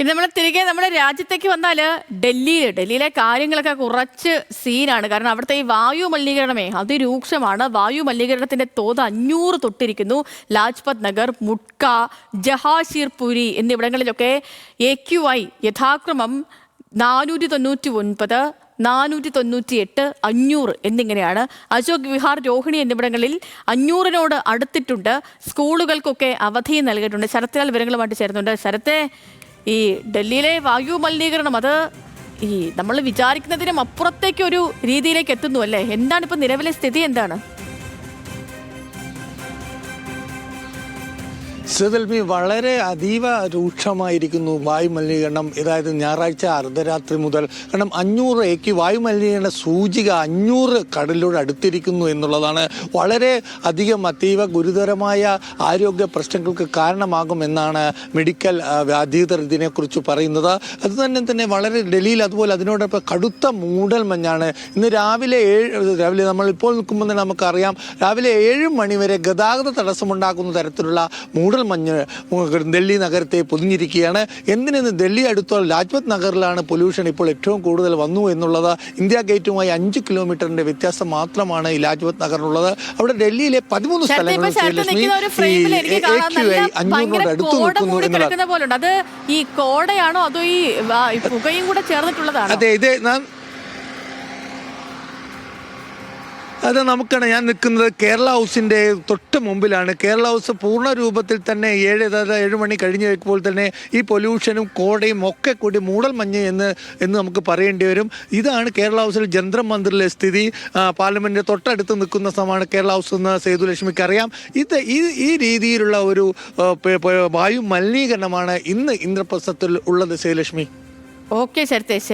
ഇനി നമ്മൾ തിരികെ നമ്മുടെ രാജ്യത്തേക്ക് വന്നാൽ ഡൽഹിയിൽ ഡൽഹിയിലെ കാര്യങ്ങളൊക്കെ കുറച്ച് സീനാണ് കാരണം അവിടുത്തെ ഈ വായു മലിനീകരണമേ അതിരൂക്ഷമാണ്. വായു മലിനീകരണത്തിന്റെ തോത് അഞ്ഞൂറ് തൊട്ടിരിക്കുന്നു. ലാജ്പത് നഗർ മുട്ക ജഹാഷീർപുരി എന്നിവിടങ്ങളിലൊക്കെ എ ക്യു ഐ യഥാക്രമം നാനൂറ്റി തൊണ്ണൂറ്റി ഒൻപത് നാനൂറ്റി തൊണ്ണൂറ്റി എട്ട് അഞ്ഞൂറ് എന്നിങ്ങനെയാണ്. അശോക് വിഹാർ രോഹിണി എന്നിവിടങ്ങളിൽ അഞ്ഞൂറിനോട് അടുത്തിട്ടുണ്ട്. സ്കൂളുകൾക്കൊക്കെ അവധി നൽകിയിട്ടുണ്ട്. ശരത്തിലാൽ വിവരങ്ങളുമായിട്ട് ചേരുന്നുണ്ട്. ശരത്തെ ഈ ഡൽഹിയിലെ വായു മലിനീകരണം അത് ഈ നമ്മൾ വിചാരിക്കുന്നതിനും അപ്പുറത്തേക്ക് ഒരു രീതിയിലേക്ക് എത്തുന്നു അല്ലേ? എന്താണ് ഇപ്പൊ നിലവിലെ സ്ഥിതി? എന്താണ്? ശ്രീതൽമി വളരെ അതീവ രൂക്ഷമായിരിക്കുന്നു വായുമലിനീകരണം അതായത് ഞായറാഴ്ച അർദ്ധരാത്രി മുതൽ കാരണം അഞ്ഞൂറ് എക്ക് വായുമലിനീകരണ സൂചിക അഞ്ഞൂറ് കടലിലൂടെ അടുത്തിരിക്കുന്നു എന്നുള്ളതാണ് വളരെ അധികം അതീവ ഗുരുതരമായ ആരോഗ്യ പ്രശ്നങ്ങൾക്ക് കാരണമാകുമെന്നാണ് മെഡിക്കൽ അധികൃതർ ഇതിനെക്കുറിച്ച് പറയുന്നത്. അതുതന്നെ തന്നെ തന്നെ വളരെ ഡൽഹിയിൽ അതുപോലെ അതിനോടൊപ്പം കടുത്ത മൂടൽ മഞ്ഞാണ്. ഇന്ന് രാവിലെ ഏഴ് രാവിലെ നമ്മൾ ഇപ്പോൾ നിൽക്കുമ്പോൾ തന്നെ നമുക്കറിയാം രാവിലെ ഏഴ് മണിവരെ ഗതാഗത തടസ്സമുണ്ടാക്കുന്ന തരത്തിലുള്ള മൂടൽ മഞ്ഞ് ഡൽഹി നഗരത്തെ പൊതിഞ്ഞിരിക്കുകയാണ്. എന്തിനെന്ന് ഡൽഹി അടുത്തുള്ള ലാജ്പത് നഗറിലാണ് പൊല്യൂഷൻ ഇപ്പോൾ ഏറ്റവും കൂടുതൽ വന്നു എന്നുള്ളത്. ഇന്ത്യ ഗേറ്റുമായി അഞ്ച് കിലോമീറ്ററിന്റെ വ്യത്യാസം മാത്രമാണ് ഈ ലാജ്പത് നഗറിനുള്ളത്. അവിടെ ഡൽഹിയിലെ പതിമൂന്ന് സ്ഥലങ്ങളിൽ അത് ഈ കോടയാണോ അതോ ഈ ആ, ഈ പുകയും കൂടെ ചേർന്നിട്ടുള്ളതാണോ? അതെ ഇത് അത് നമുക്കാണ്. ഞാൻ നിൽക്കുന്നത് കേരള ഹൗസിന്റെ തൊട്ട് മുമ്പിലാണ്. കേരള ഹൗസ് പൂർണ രൂപത്തിൽ തന്നെ ഏഴ് അതായത് ഏഴ് മണി കഴിഞ്ഞ് വെക്കുമ്പോൾ തന്നെ ഈ പൊല്യൂഷനും കോടയും ഒക്കെ കൂടി മൂടൽ മഞ്ഞ് എന്ന് എന്ന് നമുക്ക് പറയേണ്ടി വരും. ഇതാണ് കേരള ഹൗസിൽ ജന്തർ മന്ദിറിലെ സ്ഥിതി. പാർലമെന്റിന്റെ തൊട്ടടുത്ത് നിൽക്കുന്ന സ്ഥലമാണ് കേരള ഹൗസ് എന്ന് സേതുലക്ഷ്മിക്ക് അറിയാം. ഇത് ഈ ഈ രീതിയിലുള്ള ഒരു വായു മലിനീകരണമാണ് ഇന്ന് ഇന്ദ്രപ്രസ്ഥത്തിൽ ഉള്ളത് സേതുലക്ഷ്മി. ഓക്കെ ശരത്തെ. ശരി